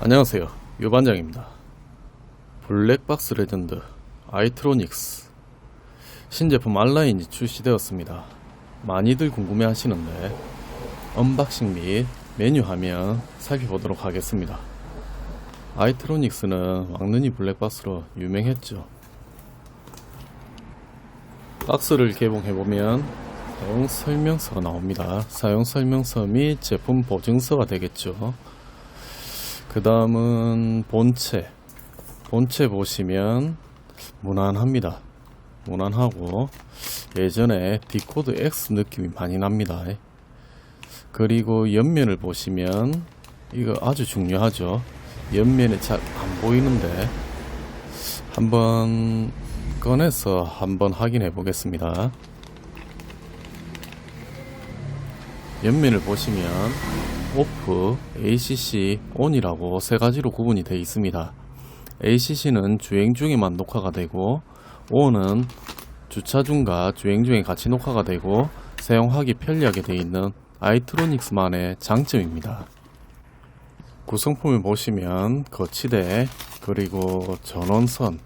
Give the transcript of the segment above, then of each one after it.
안녕하세요. 유반장입니다. 블랙박스 레전드 아이트로닉스 신제품 알라인이 출시되었습니다. 많이들 궁금해 하시는데 언박싱 및 메뉴 화면 살펴보도록 하겠습니다. 아이트로닉스는 왕눈이 블랙박스로 유명했죠. 박스를 개봉해보면 사용 설명서가 나옵니다. 사용 설명서 및 제품 보증서가 되겠죠. 그 다음은 본체. 본체 보시면 무난합니다. 무난하고 예전에 디코드 X 느낌이 많이 납니다. 그리고 옆면을 보시면 이거 아주 중요하죠. 옆면이 잘 안 보이는데 한번 꺼내서 한번 확인해 보겠습니다. 옆면을 보시면 오프, ACC, ON이라고 세 가지로 구분이 되어 있습니다. ACC는 주행 중에만 녹화가 되고 ON은 주차 중과 주행 중에 같이 녹화가 되고 사용하기 편리하게 되어 있는 아이트로닉스만의 장점입니다. 구성품을 보시면 거치대 그리고 전원선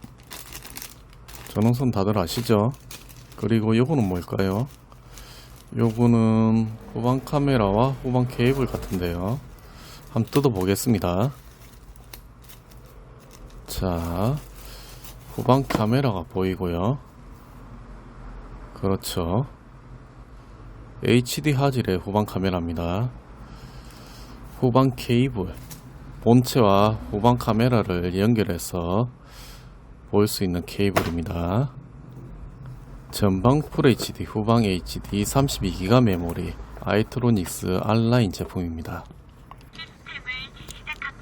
전원선 다들 아시죠? 그리고 요거는 뭘까요? 요거는 후방 카메라와 후방 케이블 같은데요. 한번 뜯어 보겠습니다. 자, 후방 카메라가 보이고요. 그렇죠. HD 화질의 후방 카메라입니다. 후방 케이블, 본체와 후방 카메라를 연결해서 볼 수 있는 케이블입니다. 전방 FHD, 후방 HD 32기가 메모리 아이트로닉스 알라인 제품입니다.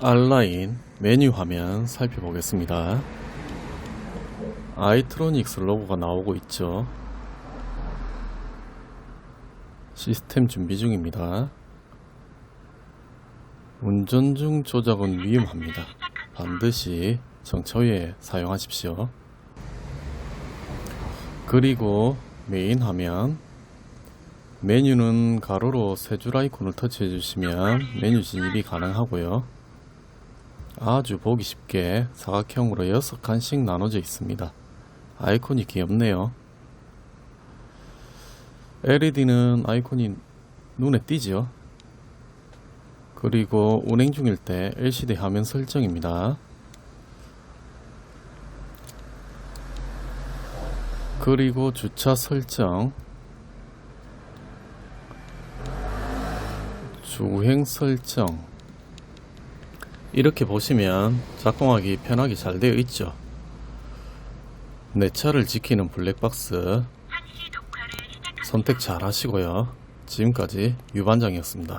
알라인 메뉴 화면 살펴보겠습니다. 아이트로닉스 로고가 나오고 있죠. 시스템 준비 중입니다. 운전 중 조작은 위험합니다. 반드시 정처에 사용하십시오. 그리고 메인 화면 메뉴는 가로로 세 줄 아이콘을 터치해 주시면 메뉴 진입이 가능하고요. 아주 보기 쉽게 사각형으로 6칸씩 나눠져 있습니다. 아이콘이 귀엽네요. LED는 아이콘이 눈에 띄죠. 그리고 운행 중일 때 LCD 화면 설정입니다. 그리고 주차 설정. 주행 설정. 이렇게 보시면 작동하기 편하게 잘 되어 있죠. 내 차를 지키는 블랙박스. 선택 잘 하시고요. 지금까지 유반장이었습니다